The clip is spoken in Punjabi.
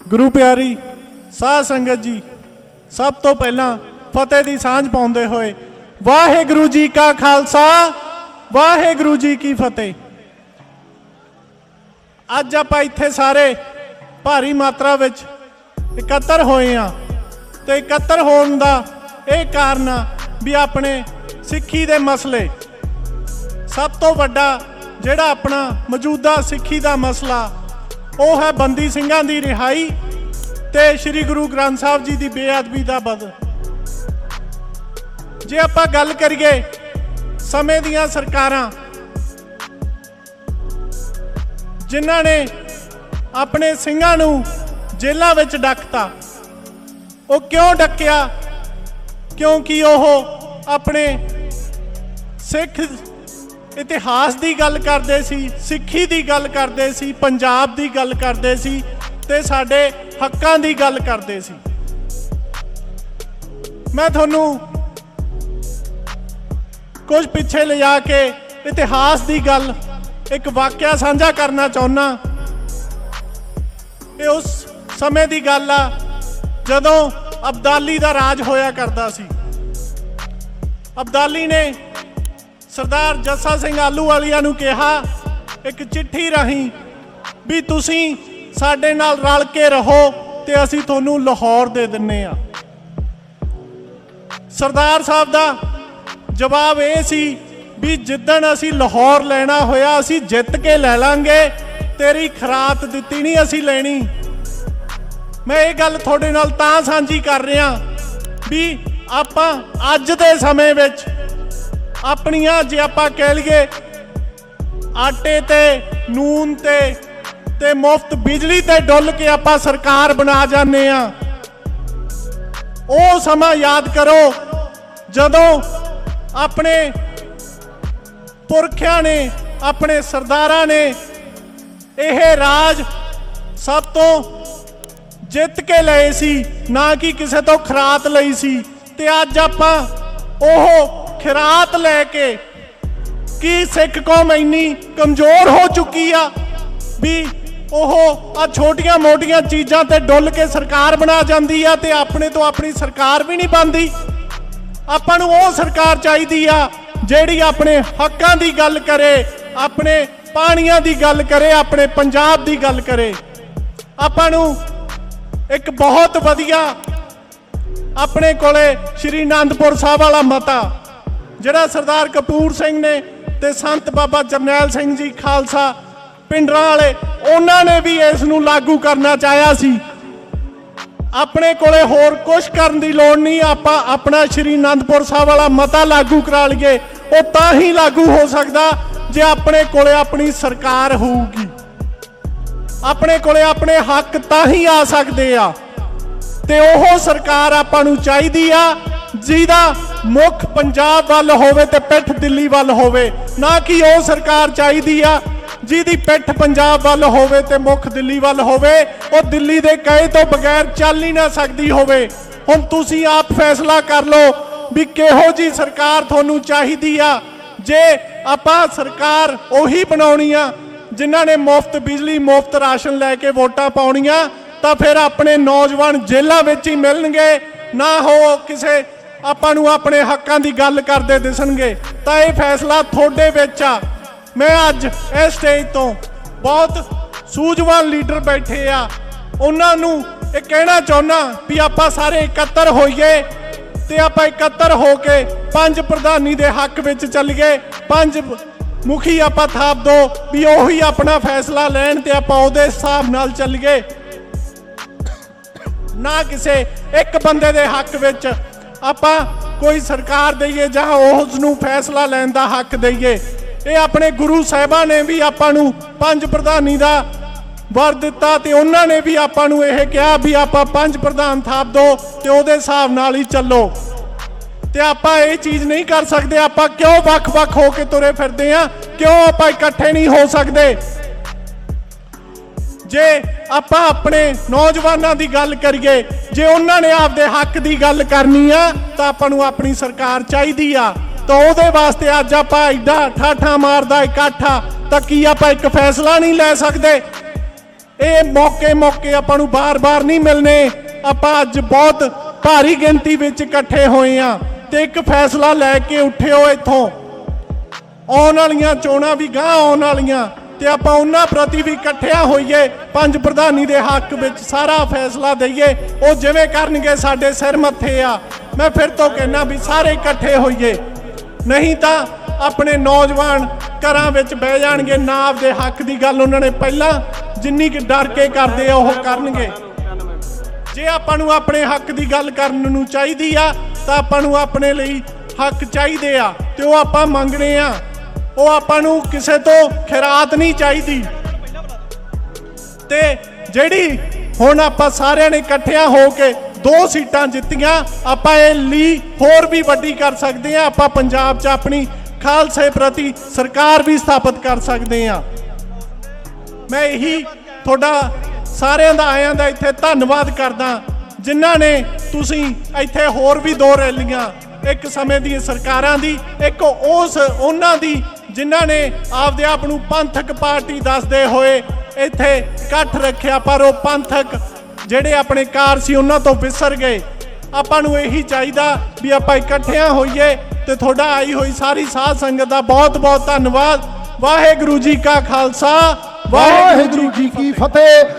ਗੁਰੂ ਪਿਆਰੀ, ਸਾਧ ਸੰਗਤ ਜੀ, ਸਭ ਤੋਂ ਪਹਿਲਾਂ ਫਤਿਹ ਦੀ ਸਾਂਝ ਪਾਉਂਦੇ ਹੋਏ ਵਾਹਿਗੁਰੂ ਜੀ ਕਾ ਖਾਲਸਾ, ਵਾਹਿਗੁਰੂ ਜੀ ਕੀ ਫਤਿਹ। ਅੱਜ ਆਪਾਂ ਇੱਥੇ ਸਾਰੇ ਭਾਰੀ ਮਾਤਰਾ ਵਿੱਚ ਇਕੱਤਰ ਹੋਏ ਆ ਤੇ ਇਕੱਤਰ ਹੋਣ ਦਾ ਇਹ ਕਾਰਨ ਆ ਵੀ ਆਪਣੇ ਸਿੱਖੀ ਦੇ ਮਸਲੇ। ਸਭ ਤੋਂ ਵੱਡਾ ਜਿਹੜਾ ਆਪਣਾ ਮੌਜੂਦਾ ਸਿੱਖੀ ਦਾ ਮਸਲਾ ਉਹ ਹੈ ਬੰਦੀ ਸਿੰਘਾਂ ਦੀ ਰਿਹਾਈ ਤੇ ਸ੍ਰੀ ਗੁਰੂ ਗ੍ਰੰਥ ਸਾਹਿਬ ਜੀ ਦੀ ਬੇਅਦਬੀ ਦਾ ਬਦ। ਜੇ ਆਪਾਂ ਗੱਲ ਕਰੀਏ ਸਮੇਂ ਦੀਆਂ ਸਰਕਾਰਾਂ, ਜਿਨ੍ਹਾਂ ਨੇ ਆਪਣੇ ਸਿੰਘਾਂ ਨੂੰ ਜੇਲ੍ਹਾਂ ਵਿੱਚ ਡੱਕਤਾ, ਉਹ ਕਿਉਂ ਡੱਕਿਆ? ਕਿਉਂਕਿ ਉਹ ਆਪਣੇ ਸਿੱਖ ਇਤਿਹਾਸ ਦੀ ਗੱਲ ਕਰਦੇ ਸੀ, ਸਿੱਖੀ ਦੀ ਗੱਲ ਕਰਦੇ ਸੀ, ਪੰਜਾਬ ਦੀ ਗੱਲ ਕਰਦੇ ਸੀ ਤੇ ਸਾਡੇ ਹੱਕਾਂ ਦੀ ਗੱਲ ਕਰਦੇ ਸੀ। ਮੈਂ ਤੁਹਾਨੂੰ ਕੁਝ ਪਿੱਛੇ ਲਿਜਾ ਕੇ ਇਤਿਹਾਸ ਦੀ ਗੱਲ ਇੱਕ ਵਾਕਿਆ ਸਾਂਝਾ ਕਰਨਾ ਚਾਹੁੰਦਾ ਇਹ ਉਸ ਸਮੇਂ ਦੀ ਗੱਲ ਆ ਜਦੋਂ ਅਬਦਾਲੀ ਦਾ ਰਾਜ ਹੋਇਆ ਕਰਦਾ ਸੀ। ਅਬਦਾਲੀ ਨੇ ਸਰਦਾਰ ਜੱਸਾ ਸਿੰਘ ਆਲੂ ਆਲੂਵਾਲੀਆ ਨੂੰ ਕਿਹਾ, ਇੱਕ ਚਿੱਠੀ ਰਾਹੀਂ ਵੀ ਤੁਸੀਂ ਸਾਡੇ ਨਾਲ ਰਲ ਕੇ ਰਹੋ ਤੇ ਅਸੀਂ ਤੁਹਾਨੂੰ ਲਾਹੌਰ ਦੇ ਦਿੰਨੇ ਆ। ਸਰਦਾਰ ਸਾਹਿਬ ਦਾ ਜਵਾਬ ਇਹ ਸੀ ਵੀ ਜਿੱਦਣ ਅਸੀਂ ਲਾਹੌਰ ਲੈਣਾ ਹੋਇਆ, ਅਸੀਂ ਜਿੱਤ ਕੇ ਲੈ ਲਾਂਗੇ, ਤੇਰੀ ਖਰਾਤ ਦਿੱਤੀ ਨਹੀਂ ਅਸੀਂ ਲੈਣੀ। ਮੈਂ ਇਹ ਗੱਲ ਤੁਹਾਡੇ ਨਾਲ ਤਾਂ ਸਾਂਝੀ ਕਰ ਰਿਹਾ ਵੀ ਆਪਾਂ ਅੱਜ ਦੇ ਸਮੇਂ ਵਿੱਚ ਆਪਣੀਆਂ ਜੇ ਆਪਾਂ ਕਹਿ ਲਈਏ, ਆਟੇ ਤੇ, ਨੂਨ ਤੇ ਤੇ ਮੁਫਤ ਬਿਜਲੀ ਤੇ ਡੁੱਲ ਕੇ ਆਪਾਂ ਸਰਕਾਰ ਬਣਾ ਜਾਂਦੇ ਆ ਉਹ ਸਮਾਂ ਯਾਦ ਕਰੋ, ਜਦੋਂ ਆਪਣੇ ਪੁਰਖਿਆਂ ਨੇ, ਆਪਣੇ ਸਰਦਾਰਾਂ ਨੇ ਇਹ ਰਾਜ ਸਭ ਤੋਂ ਜਿੱਤ ਕੇ ਲਏ ਸੀ, ਨਾ ਕਿ ਕਿਸੇ ਤੋਂ ਖਰਾਤ ਲਈ ਸੀ। ਤੇ ਅੱਜ ਆਪਾਂ ਉਹ ਖਿਰਾਤ ਲੈ ਕੇ ਕੀ ਸਿੱਖ ਕੌਮ ਇੰਨੀ ਕਮਜ਼ੋਰ ਹੋ ਚੁੱਕੀ ਆ ਵੀ ਉਹ ਆ ਛੋਟੀਆਂ ਮੋਟੀਆਂ ਚੀਜ਼ਾਂ ਤੇ ਡੁੱਲ ਕੇ ਸਰਕਾਰ ਬਣਾ ਜਾਂਦੀ ਆ ਤੇ ਆਪਣੇ ਤੋਂ ਆਪਣੀ ਸਰਕਾਰ ਵੀ ਨਹੀਂ ਬਣਦੀ। ਆਪਾਂ ਨੂੰ ਉਹ ਸਰਕਾਰ ਚਾਹੀਦੀ ਆ ਜਿਹੜੀ ਆਪਣੇ ਹੱਕਾਂ ਦੀ ਗੱਲ ਕਰੇ, ਆਪਣੇ ਪਾਣੀਆਂ ਦੀ ਗੱਲ ਕਰੇ, ਆਪਣੇ ਪੰਜਾਬ ਦੀ ਗੱਲ ਕਰੇ। ਆਪਾਂ ਨੂੰ ਇੱਕ ਬਹੁਤ ਵਧੀਆ ਆਪਣੇ ਕੋਲੇ ਸ਼੍ਰੀ ਅਨੰਦਪੁਰ ਸਾਹਿਬ ਵਾਲਾ ਮਤਾ ਜਿਹੜਾ ਸਰਦਾਰ ਕਪੂਰ ਸਿੰਘ ਨੇ ਤੇ ਸੰਤ ਬਾਬਾ ਜਰਨੈਲ ਸਿੰਘ ਜੀ ਖਾਲਸਾ ਪਿੰਡਰਾਂ ਵਾਲੇ, ਉਹਨਾਂ ਨੇ ਵੀ ਇਸ ਨੂੰ ਲਾਗੂ ਕਰਨਾ ਚਾਹਿਆ ਸੀ। ਆਪਣੇ ਕੋਲੇ ਹੋਰ ਕੁਝ ਕਰਨ ਦੀ ਲੋੜ ਨਹੀਂ, ਆਪਾਂ ਆਪਣਾ ਸ਼੍ਰੀ ਅਨੰਦਪੁਰ ਸਾਹਿਬ ਵਾਲਾ ਮਤਾ ਲਾਗੂ ਕਰਾ ਲਈਏ, ਉਹ ਤਾਂ ਹੀ ਲਾਗੂ ਹੋ ਸਕਦਾ ਜੇ ਆਪਣੇ ਕੋਲੇ ਆਪਣੀ ਸਰਕਾਰ ਹੋਊਗੀ। ਆਪਣੇ ਕੋਲੇ ਆਪਣੇ ਹੱਕ ਤਾਂ ਹੀ ਆ ਸਕਦੇ ਆ। ਤੇ ਉਹ ਸਰਕਾਰ ਆਪਾਂ ਨੂੰ ਚਾਹੀਦੀ ਆ, ਜਿਹਦਾ ਮੁੱਖ ਪੰਜਾਬ ਵੱਲ ਹੋਵੇ ਤੇ ਪਿੱਠ ਦਿੱਲੀ ਵੱਲ ਹੋਵੇ, ਨਾ ਕਿ ਉਹ ਸਰਕਾਰ ਚਾਹੀਦੀ ਆ ਜਿਹਦੀ ਪਿੱਠ ਪੰਜਾਬ ਵੱਲ ਹੋਵੇ ਤੇ ਮੁੱਖ ਦਿੱਲੀ ਵੱਲ ਹੋਵੇ, ਉਹ ਦਿੱਲੀ ਦੇ ਕਹੇ ਤੋਂ ਬਗੈਰ ਚੱਲ ਹੀ ਨਾ ਸਕਦੀ ਹੋਵੇ। ਹੁਣ ਤੁਸੀਂ ਆਪ ਫੈਸਲਾ ਕਰ ਲਓ ਵੀ ਕਿਹੋ ਜੀ ਸਰਕਾਰ ਤੁਹਾਨੂੰ ਚਾਹੀਦੀ ਆ। ਜੇ ਆਪਾਂ ਸਰਕਾਰ ਉਹੀ ਬਣਾਉਣੀ ਆ, ਜਿਨ੍ਹਾਂ ਨੇ ਮੁਫਤ ਬਿਜਲੀ, ਮੁਫਤ ਰਾਸ਼ਨ ਲੈ ਕੇ ਵੋਟਾਂ ਪਾਉਣੀਆਂ, ਤਾਂ ਫਿਰ ਆਪਣੇ ਨੌਜਵਾਨ ਜੇਲ੍ਹਾਂ ਵਿੱਚ ਹੀ ਮਿਲਣਗੇ, ਨਾ ਹੋ ਕਿਸੇ ਆਪਾਂ ਨੂੰ ਆਪਣੇ ਹੱਕਾਂ ਦੀ ਗੱਲ ਕਰਦੇ ਦਿਸਣਗੇ। ਤਾਂ ਇਹ ਫੈਸਲਾ ਤੁਹਾਡੇ ਵਿੱਚ ਆ। ਮੈਂ ਅੱਜ ਇਸ ਸਟੇਜ ਤੋਂ ਬਹੁਤ ਸੂਝਵਾਨ ਲੀਡਰ ਬੈਠੇ ਆ। ਉਹਨਾਂ ਨੂੰ ਇਹ ਕਹਿਣਾ ਚਾਹੁੰਦਾ ਵੀ ਆਪਾਂ ਸਾਰੇ ਇਕੱਤਰ ਹੋਈਏ ਤੇ ਆਪਾਂ ਇਕੱਤਰ ਹੋ ਕੇ ਪੰਜ ਪ੍ਰਧਾਨੀ ਦੇ ਹੱਕ ਵਿੱਚ ਚੱਲੀਏ ਪੰਜ ਮੁਖੀ ਆਪਾਂ ਥਾਪ ਦੋ ਵੀ ਉਹੀ ਆਪਣਾ ਫੈਸਲਾ ਲੈਣ ਤੇ ਆਪਾਂ ਉਹਦੇ ਹਿਸਾਬ ਨਾਲ ਚੱਲੀਏ ਨਾ ਕਿਸੇ ਇੱਕ ਬੰਦੇ ਦੇ ਹੱਕ ਵਿੱਚ ਆਪਾਂ ਕੋਈ ਸਰਕਾਰ ਦਈਏ ਜਾਂ ਉਸ ਨੂੰ ਫੈਸਲਾ ਲੈਣ ਦਾ ਹੱਕ ਦਈਏ, ਇਹ ਆਪਣੇ ਗੁਰੂ ਸਾਹਿਬਾਂ ਨੇ ਵੀ ਆਪਾਂ ਨੂੰ ਪੰਜ ਪ੍ਰਧਾਨੀ ਦਾ ਵਰ ਦਿੱਤਾ ਤੇ ਉਹਨਾਂ ਨੇ ਵੀ ਆਪਾਂ ਨੂੰ ਇਹ ਕਿਹਾ ਵੀ ਆਪਾਂ ਪੰਜ ਪ੍ਰਧਾਨ ਥਾਪ ਦੋ ਤੇ ਉਹਦੇ ਹਿਸਾਬ ਨਾਲ ਹੀ ਚੱਲੋ। ਤੇ ਆਪਾਂ ਇਹ ਚੀਜ਼ ਨਹੀਂ ਕਰ ਸਕਦੇ, ਆਪਾਂ ਕਿਉਂ ਵੱਖ-ਵੱਖ ਹੋ ਕੇ ਤੁਰੇ ਫਿਰਦੇ ਆ ਕਿਉਂ ਆਪਾਂ ਇਕੱਠੇ ਨਹੀਂ ਹੋ ਸਕਦੇ? ਜੇ ਆਪਾਂ ਆਪਣੇ ਨੌਜਵਾਨਾਂ ਦੀ ਗੱਲ ਕਰੀਏ, ਜੇ ਉਹਨਾਂ ਨੇ ਆਪਦੇ ਹੱਕ ਦੀ ਗੱਲ ਕਰਨੀ ਆ, ਤਾਂ ਆਪਾਂ ਨੂੰ ਆਪਣੀ ਸਰਕਾਰ ਚਾਹੀਦੀ ਆ। ਤਾਂ ਉਹਦੇ ਵਾਸਤੇ ਅੱਜ ਆਪਾਂ ਐਡਾ ਠਾਠਾ ਮਾਰਦਾ ਇਕੱਠਾ, ਤਾਂ ਕੀ ਆਪਾਂ ਇੱਕ ਫੈਸਲਾ ਨਹੀਂ ਲੈ ਸਕਦੇ? ਇਹ ਮੌਕੇ ਮੌਕੇ ਆਪਾਂ ਨੂੰ ਬਾਰ-ਬਾਰ ਨਹੀਂ ਮਿਲਨੇ। ਆਪਾਂ ਅੱਜ ਬਹੁਤ ਭਾਰੀ ਗਿਣਤੀ ਵਿੱਚ ਇਕੱਠੇ ਹੋਏ ਆ ਤੇ ਇੱਕ ਫੈਸਲਾ ਲੈ ਕੇ ਉੱਠਿਓ ਇੱਥੋਂ। ਆਉਣ ਵਾਲੀਆਂ ਚੋਣਾਂ ਵੀ ਗਾਂ ਆਉਣ ਵਾਲੀਆਂ। ਤੇ ਆਪਾਂ ਉਹਨਾਂ ਪ੍ਰਤੀ ਵੀ ਇਕੱਠਿਆਂ ਹੋਈਏ, ਪੰਜ ਪ੍ਰਧਾਨੀ ਦੇ ਹੱਕ ਵਿੱਚ ਸਾਰਾ ਫੈਸਲਾ ਦਈਏ। ਉਹ ਜਿਵੇਂ ਕਰਨਗੇ, ਸਾਡੇ ਸਿਰ ਮੱਥੇ ਆ। ਮੈਂ ਫਿਰ ਤੋਂ ਕਹਿਣਾ ਵੀ ਸਾਰੇ ਇਕੱਠੇ ਹੋਈਏ। ਨਹੀਂ ਤਾਂ ਆਪਣੇ ਨੌਜਵਾਨ ਘਰਾਂ ਵਿੱਚ ਬਹਿ ਜਾਣਗੇ, ਨਾ ਆਪਦੇ ਹੱਕ ਦੀ ਗੱਲ ਉਹਨਾਂ ਨੇ ਪਹਿਲਾਂ ਜਿੰਨੀ ਕਿ ਡਰ ਕੇ ਕਰਦੇ ਆ, ਉਹ ਕਰਨਗੇ। ਜੇ ਆਪਾਂ ਨੂੰ ਆਪਣੇ ਹੱਕ ਦੀ ਗੱਲ ਕਰਨ ਨੂੰ ਚਾਹੀਦੀ ਆ, ਤਾਂ ਆਪਾਂ ਨੂੰ ਆਪਣੇ ਲਈ ਹੱਕ ਚਾਹੀਦੇ ਆ, ਤੇ ਉਹ ਆਪਾਂ ਮੰਗਣੇ ਆ। ਉਹ ਆਪਾਂ ਨੂੰ ਕਿਸੇ ਤੋਂ ਖਿਰਾਤ ਨਹੀਂ ਚਾਹੀਦੀ। ਤੇ ਜਿਹੜੀ ਹੁਣ ਆਪਾਂ ਸਾਰਿਆਂ ਨੇ ਇਕੱਠਿਆਂ ਹੋ ਕੇ ਦੋ ਸੀਟਾਂ ਜਿੱਤੀਆਂ, ਆਪਾਂ ਇਹ ਲਈ ਹੋਰ ਵੀ ਵੱਡੀ ਕਰ ਸਕਦੇ ਆ ਆਪਾਂ ਪੰਜਾਬ 'ਚ ਆਪਣੀ ਖਾਲਸੇ ਪ੍ਰਤੀ ਸਰਕਾਰ ਵੀ ਸਥਾਪਿਤ ਕਰ ਸਕਦੇ ਆ ਮੈਂ ਇਹੀ ਤੁਹਾਡਾ ਸਾਰਿਆਂ ਦਾ ਆਇਆਂ ਦਾ ਇੱਥੇ ਧੰਨਵਾਦ ਕਰਦਾ ਜਿਨ੍ਹਾਂ ਨੇ ਤੁਸੀਂ ਇੱਥੇ ਹੋਰ ਵੀ ਦੋ ਰੈਲੀਆਂ, ਇੱਕ ਸਮੇਂ ਦੀ ਸਰਕਾਰਾਂ ਦੀ, ਇੱਕ ਉਸ ਉਹਨਾਂ ਦੀ ਜਿਨ੍ਹਾਂ ਨੇ ਆਪਦੇ ਆਪ ਨੂੰ ਪੰਥਕ ਪਾਰਟੀ ਦੱਸਦੇ ਹੋਏ ਇੱਥੇ ਇਕੱਠ ਰੱਖਿਆ ਪਰ ਉਹ ਪੰਥਕ ਜਿਹੜੇ ਆਪਣੇ ਕਾਰ ਸੀ ਉਹਨਾਂ ਤੋਂ ਵਿਸਰ ਗਏ। ਆਪਾਂ ਨੂੰ ਇਹੀ ਚਾਹੀਦਾ ਵੀ ਆਪਾਂ ਇਕੱਠਿਆਂ ਹੋਈਏ ਤੇ ਤੁਹਾਡਾ ਆਈ ਹੋਈ ਸਾਰੀ ਸਾਧ ਸੰਗਤ ਦਾ ਬਹੁਤ ਬਹੁਤ ਧੰਨਵਾਦ। ਵਾਹਿਗੁਰੂ ਜੀ ਕਾ ਖਾਲਸਾ ਵਾਹਿਗੁਰੂ ਜੀ ਕੀ ਫਤਿਹ।